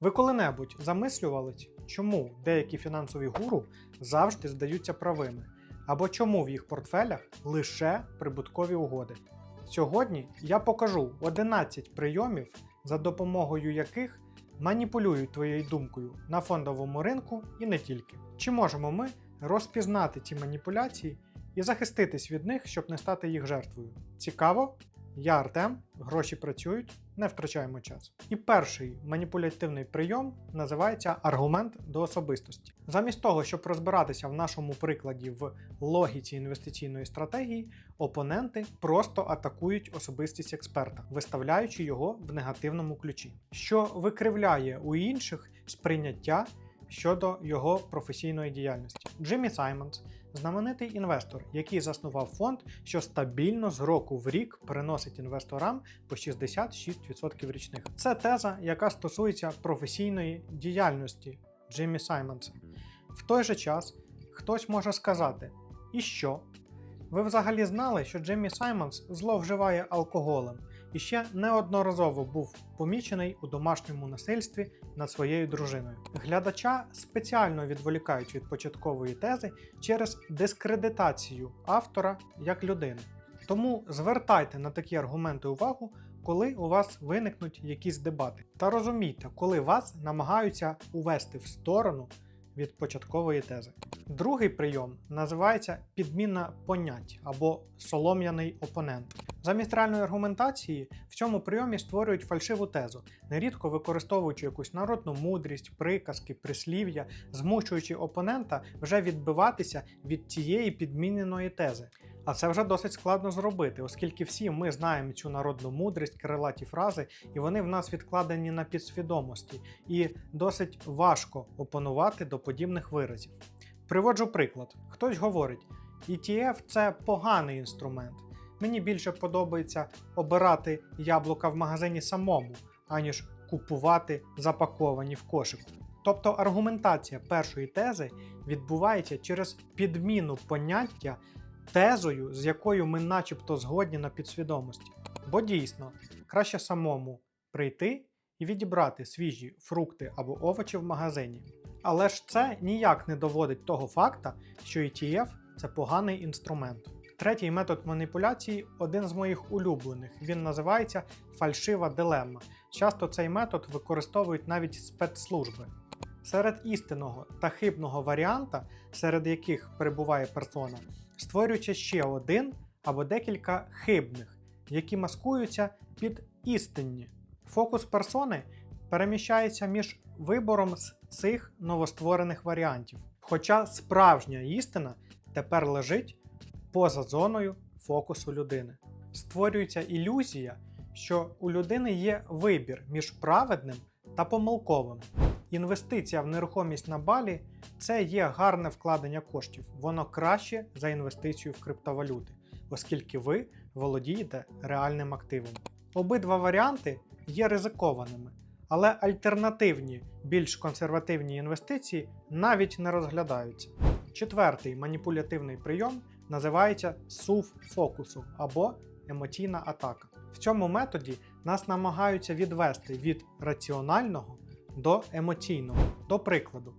Ви коли-небудь замислювались, чому деякі фінансові гуру завжди здаються правими, або чому в їх портфелях лише прибуткові угоди? Сьогодні я покажу 11 прийомів, за допомогою яких маніпулюють твоєю думкою на фондовому ринку і не тільки. Чи можемо ми розпізнати ці маніпуляції і захиститись від них, щоб не стати їх жертвою? Цікаво? Я Артем, гроші працюють, не втрачаємо час. І перший маніпулятивний прийом називається аргумент до особистості. Замість того, щоб розбиратися в нашому прикладі в логіці інвестиційної стратегії, опоненти просто атакують особистість експерта, виставляючи його в негативному ключі, що викривляє у інших сприйняття щодо його професійної діяльності. Джиммі Саймонс знаменитий інвестор, який заснував фонд, що стабільно з року в рік приносить інвесторам по 66% річних. Це теза, яка стосується професійної діяльності Джиммі Саймонса. В той же час хтось може сказати: і що? Ви взагалі знали, що Джиммі Саймонс зловживає алкоголем і ще неодноразово був помічений у домашньому насильстві над своєю дружиною. Глядача спеціально відволікають від початкової тези через дискредитацію автора як людини. Тому звертайте на такі аргументи увагу, коли у вас виникнуть якісь дебати. Та розумійте, коли вас намагаються увести в сторону від початкової тези. Другий прийом називається підміна понять або солом'яний опонент. Замість реальної аргументації в цьому прийомі створюють фальшиву тезу, нерідко використовуючи якусь народну мудрість, приказки, прислів'я, змушуючи опонента вже відбиватися від цієї підміненої тези. А це вже досить складно зробити, оскільки всі ми знаємо цю народну мудрість, крилаті фрази, і вони в нас відкладені на підсвідомості, і досить важко опонувати до подібних виразів. Приводжу приклад: хтось говорить, ETF це поганий інструмент. Мені більше подобається обирати яблука в магазині самому, аніж купувати запаковані в кошику. Тобто аргументація першої тези відбувається через підміну поняття тезою, з якою ми начебто згодні на підсвідомості. Бо дійсно краще самому прийти і відібрати свіжі фрукти або овочі в магазині. Але ж це ніяк не доводить того факта, що ETF це поганий інструмент. Третій метод маніпуляції один з моїх улюблених. Він називається фальшива дилемма. Часто цей метод використовують навіть спецслужби. Серед істинного та хибного варіанта, серед яких перебуває персона, створюючи ще один або декілька хибних, які маскуються під істинні. Фокус персони переміщається між вибором з цих новостворених варіантів. Хоча справжня істина тепер лежить поза зоною фокусу людини. Створюється ілюзія, що у людини є вибір між праведним та помилковим. Інвестиція в нерухомість на балі це є гарне вкладення коштів. Воно краще за інвестицію в криптовалюти, оскільки ви володієте реальним активом. Обидва варіанти є ризикованими, але альтернативні, більш консервативні інвестиції навіть не розглядаються. Четвертий маніпулятивний прийом називається сув фокусу або емоційна атака. В цьому методі нас намагаються відвести від раціонального до емоційного. До прикладу,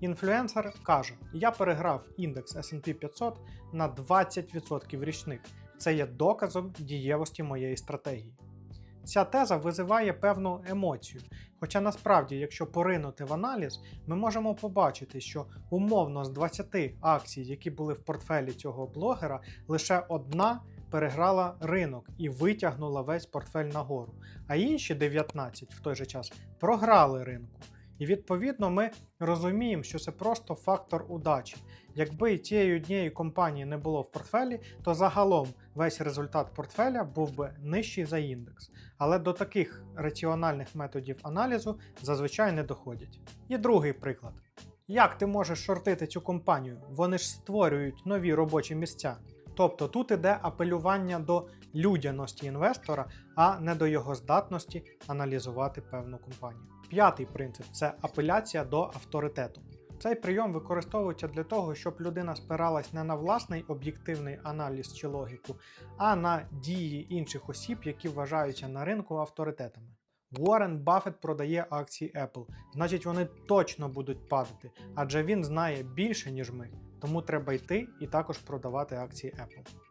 інфлюенсер каже: Я переграв індекс SP 500 на 20% річних. Це є доказом дієвості моєї стратегії. Ця теза визиває певну емоцію. Хоча насправді, якщо поринути в аналіз, ми можемо побачити, що умовно з 20 акцій, які були в портфелі цього блогера, лише одна переграла ринок і витягнула весь портфель нагору, а інші 19 в той же час програли ринку. І відповідно ми розуміємо, що це просто фактор удачі. Якби тієї однієї компанії не було в портфелі, то загалом весь результат портфеля був би нижчий за індекс. Але до таких раціональних методів аналізу зазвичай не доходять. І другий приклад: як ти можеш шортити цю компанію? Вони ж створюють нові робочі місця. Тобто тут іде апелювання до людяності інвестора, а не до його здатності аналізувати певну компанію. П'ятий принцип це апеляція до авторитету. Цей прийом використовується для того, щоб людина спиралась не на власний об'єктивний аналіз чи логіку, а на дії інших осіб, які вважаються на ринку авторитетами. Уоррен Баффет продає акції Apple, значить вони точно будуть падати, адже він знає більше, ніж ми, тому треба йти і також продавати акції Apple.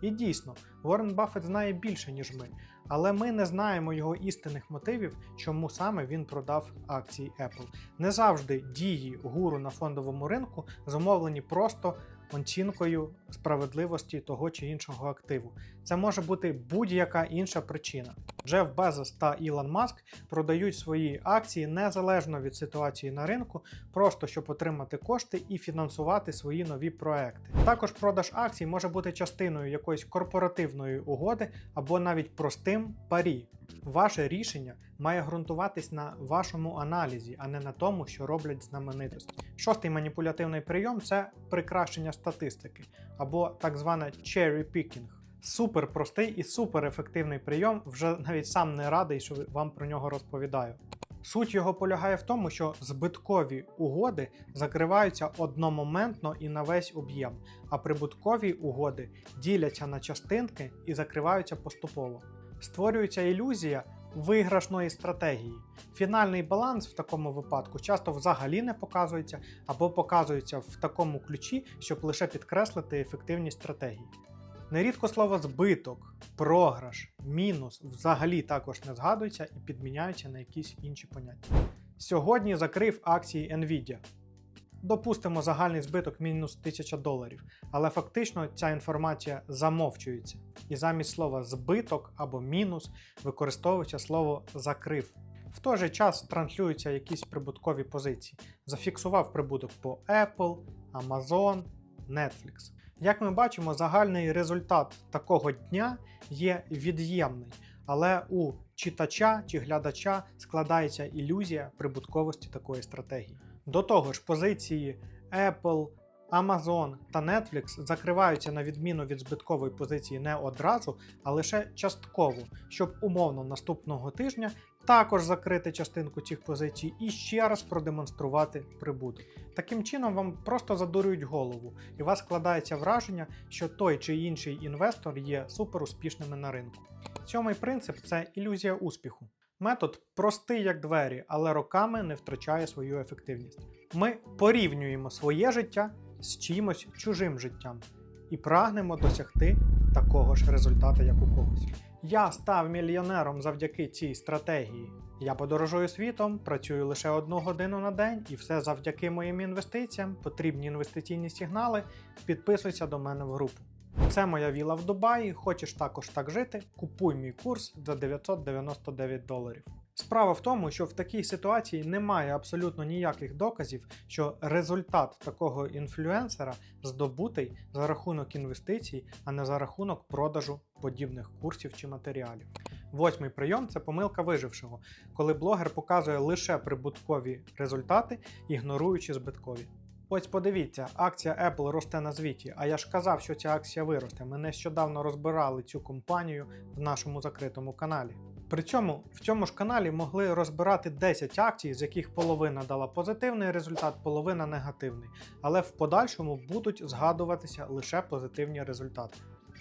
І дійсно, Ворен Баффет знає більше, ніж ми, але ми не знаємо його істинних мотивів, чому саме він продав акції Apple. Не завжди дії гуру на фондовому ринку зумовлені просто оцінкою справедливості того чи іншого активу. Це може бути будь-яка інша причина. Джеф Безос та Ілон Маск продають свої акції незалежно від ситуації на ринку, просто щоб отримати кошти і фінансувати свої нові проекти. Також продаж акцій може бути частиною якоїсь корпоративної угоди або навіть простим парі. Ваше рішення має ґрунтуватись на вашому аналізі, а не на тому, що роблять знаменитості. Шостий маніпулятивний прийом це прикрашення статистики або так зване cherry picking. Супер простий і супер ефективний прийом. Вже навіть сам не радий, що вам про нього розповідаю. Суть його полягає в тому, що збиткові угоди закриваються одномоментно і на весь об'єм, а прибуткові угоди діляться на частинки і закриваються поступово. Створюється ілюзія виграшної стратегії. Фінальний баланс в такому випадку часто взагалі не показується або показується в такому ключі, щоб лише підкреслити ефективність стратегії. Нерідко слово збиток, програш, мінус взагалі також не згадуються і підміняються на якісь інші поняття. Сьогодні закрив акції Nvidia. Допустимо загальний збиток мінус 1000 доларів, але фактично ця інформація замовчується, і замість слова збиток або мінус використовується слово закрив. В той же час транслюються якісь прибуткові позиції. Зафіксував прибуток по Apple, Amazon, Netflix. Як ми бачимо, загальний результат такого дня є від'ємний, але у читача чи глядача складається ілюзія прибутковості такої стратегії. До того ж, позиції Apple, Amazon та Netflix закриваються на відміну від збиткової позиції не одразу, а лише частково, щоб умовно наступного тижня також закрити частинку цих позицій і ще раз продемонструвати прибуток. Таким чином вам просто задурюють голову, і у вас складається враження, що той чи інший інвестор є суперуспішними на ринку. Сьомий принцип це ілюзія успіху. Метод простий як двері, але роками не втрачає свою ефективність. Ми порівнюємо своє життя з чимось чужим життям і прагнемо досягти такого ж результату, як у когось. Я став мільйонером завдяки цій стратегії. Я подорожую світом, працюю лише одну годину на день, і все завдяки моїм інвестиціям, потрібні інвестиційні сигнали. Підписуйся до мене в групу. Це моя віла в Дубаї. Хочеш також так жити? Купуй мій курс за 999 доларів. Справа в тому, що в такій ситуації немає абсолютно ніяких доказів, що результат такого інфлюенсера здобутий за рахунок інвестицій, а не за рахунок продажу подібних курсів чи матеріалів. Восьмий прийом це помилка вижившого, коли блогер показує лише прибуткові результати, ігноруючи збиткові. Ось подивіться, акція Apple росте на звіті, а я ж казав, що ця акція виросте. Ми нещодавно розбирали цю компанію в нашому закритому каналі. При цьому в цьому ж каналі могли розбирати 10 акцій, з яких половина дала позитивний результат, половина негативний, але в подальшому будуть згадуватися лише позитивні результати.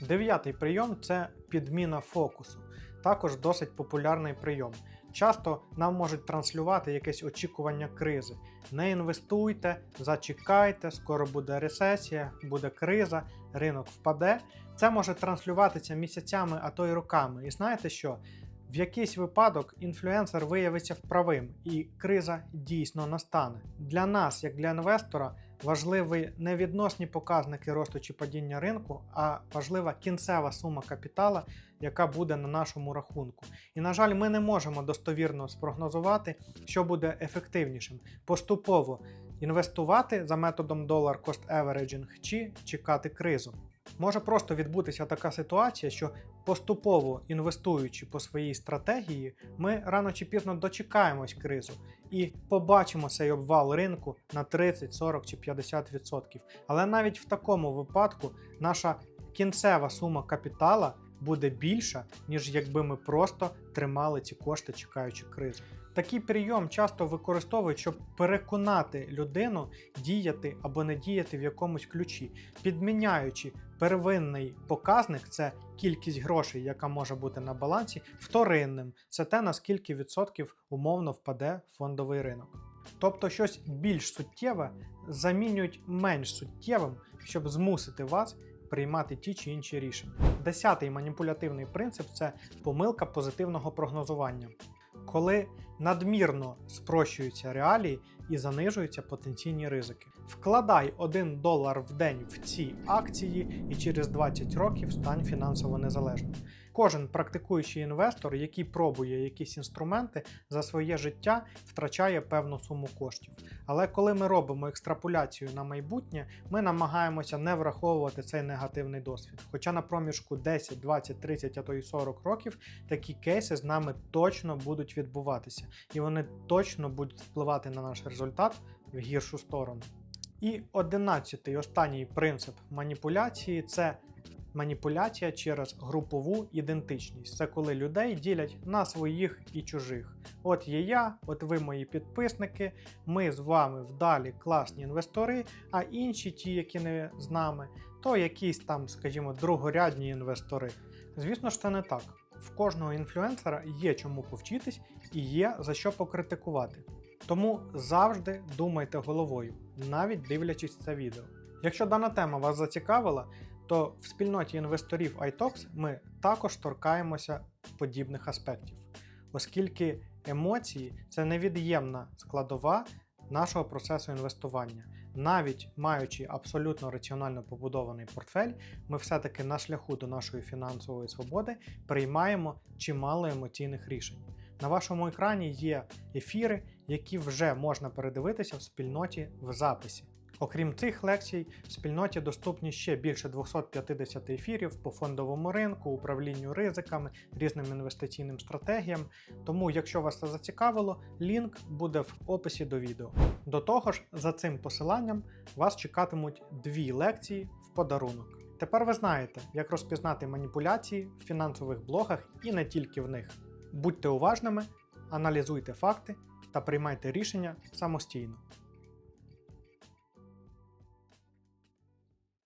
Дев'ятий прийом це підміна фокусу. Також досить популярний прийом. Часто нам можуть транслювати якесь очікування кризи. Не інвестуйте, зачекайте, скоро буде рецесія, буде криза, ринок впаде. Це може транслюватися місяцями, а то й роками. І знаєте що? В якийсь випадок інфлюенсер виявиться вправим, і криза дійсно настане. Для нас, як для інвестора, важливі не відносні показники росту чи падіння ринку, а важлива кінцева сума капітала, яка буде на нашому рахунку. І, на жаль, ми не можемо достовірно спрогнозувати, що буде ефективнішим поступово інвестувати за методом dollar cost averaging чи чекати кризу. Може просто відбутися така ситуація, що поступово інвестуючи по своїй стратегії, ми рано чи пізно дочекаємось кризу і побачимо цей обвал ринку на 30, 40 чи 50%. Але навіть в такому випадку наша кінцева сума капітала буде більша, ніж якби ми просто тримали ці кошти, чекаючи кризу. Такий прийом часто використовують, щоб переконати людину діяти або не діяти в якомусь ключі, підміняючи Первинний показник це кількість грошей, яка може бути на балансі. Вторинним це те, наскільки відсотків умовно впаде фондовий ринок. Тобто щось більш суттєве замінюють менш суттєвим, щоб змусити вас приймати ті чи інші рішення. Десятий маніпулятивний принцип це помилка позитивного прогнозування, коли надмірно спрощуються реалії і занижуються потенційні ризики. Вкладай 1 долар в день в ці акції і через 20 років стань фінансово незалежним. Кожен практикуючий інвестор, який пробує якісь інструменти за своє життя, втрачає певну суму коштів. Але коли ми робимо екстраполяцію на майбутнє, ми намагаємося не враховувати цей негативний досвід. Хоча на проміжку 10, 20, 30, а то й 40 років такі кейси з нами точно будуть відбуватися, і вони точно будуть впливати на наш результат в гіршу сторону. І одинадцятий останній принцип маніпуляції це маніпуляція через групову ідентичність. Це коли людей ділять на своїх і чужих. От є я, от ви мої підписники, ми з вами вдалі класні інвестори, а інші, ті, які не з нами, то якісь там, скажімо, другорядні інвестори. Звісно ж, це не так. В кожного інфлюенсера є чому повчитись і є за що покритикувати. Тому завжди думайте головою, навіть дивлячись це відео. Якщо дана тема вас зацікавила, то в спільноті інвесторів iTalks ми також торкаємося подібних аспектів, оскільки емоції це невід'ємна складова нашого процесу інвестування. Навіть маючи абсолютно раціонально побудований портфель, ми все-таки на шляху до нашої фінансової свободи приймаємо чимало емоційних рішень. На вашому екрані є ефіри, які вже можна передивитися в спільноті в записі. Окрім цих лекцій, в спільноті доступні ще більше 250 ефірів по фондовому ринку, управлінню ризиками, різним інвестиційним стратегіям. Тому, якщо вас це зацікавило, лінк буде в описі до відео. До того ж, за цим посиланням вас чекатимуть дві лекції в подарунок. Тепер ви знаєте, як розпізнати маніпуляції в фінансових блогах і не тільки в них. Будьте уважними, аналізуйте факти та приймайте рішення самостійно.